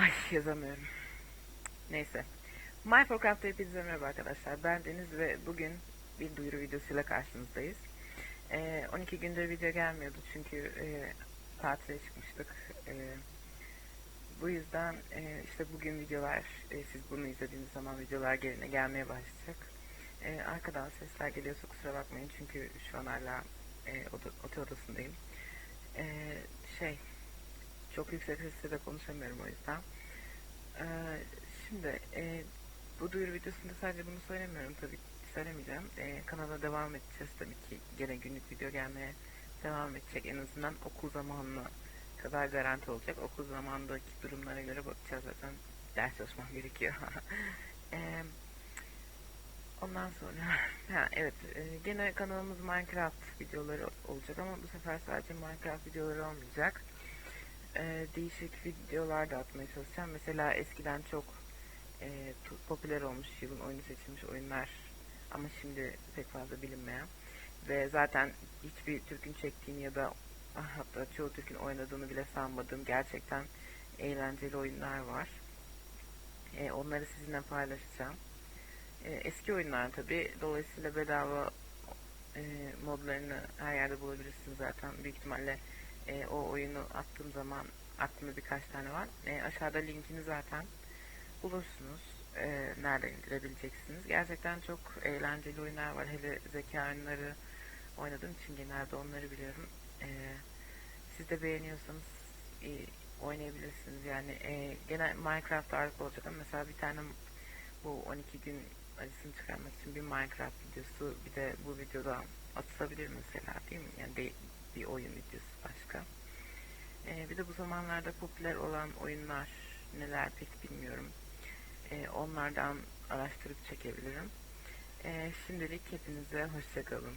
Ay yazamıyorum. Neyse. My Forecraft'ta hepinize merhaba arkadaşlar. Ben Deniz ve bugün bir duyuru videosuyla karşınızdayız. Ee, 12 gündür video gelmiyordu çünkü e, tatile çıkmıştık. E, bu yüzden e, işte bugün videolar, e, siz bunu izlediğiniz zaman videolar geline gelmeye başlayacak. E, arkadan sesler geliyorsa kusura bakmayın çünkü şu an hala e, oda, otel odasındayım. E, şey, çok yüksek sesle de konuşamıyorum o yüzden. Ee, şimdi e, bu duyuru videosunda sadece bunu söylemiyorum tabii söylemeyeceğim. Ee, kanala devam edeceğiz tabii ki gene günlük video gelmeye devam edecek. En azından okul zamanına kadar garanti olacak. Okul zamanındaki durumlara göre bakacağız zaten. Ders çalışmam gerekiyor. Ee, ondan sonra ha, evet e, gene kanalımız Minecraft videoları olacak ama bu sefer sadece Minecraft videoları olmayacak e, değişik videolar da atmaya çalışacağım. Mesela eskiden çok e, popüler olmuş yılın oyunu seçilmiş oyunlar ama şimdi pek fazla bilinmeyen ve zaten hiçbir Türk'ün çektiğini ya da ah, hatta çoğu Türk'ün oynadığını bile sanmadığım gerçekten eğlenceli oyunlar var. E, onları sizinle paylaşacağım. E, eski oyunlar tabi. Dolayısıyla bedava e, modlarını her yerde bulabilirsiniz zaten. Büyük ihtimalle e, o oyunu attığım zaman aklımda birkaç tane var. E, aşağıda linkini zaten bulursunuz. E, nerede indirebileceksiniz. Gerçekten çok eğlenceli oyunlar var. Hele zeka oyunları oynadığım için genelde onları biliyorum. E, siz de beğeniyorsanız e, oynayabilirsiniz. Yani e, gene Minecraft ağırlık olacak ama mesela bir tane bu 12 gün acısını çıkarmak için bir Minecraft videosu bir de bu videoda atılabilir mesela değil mi? Yani de, bir oyun videosu başka. Ee, bir de bu zamanlarda popüler olan oyunlar neler pek bilmiyorum. Ee, onlardan araştırıp çekebilirim. Ee, şimdilik hepinize hoşçakalın.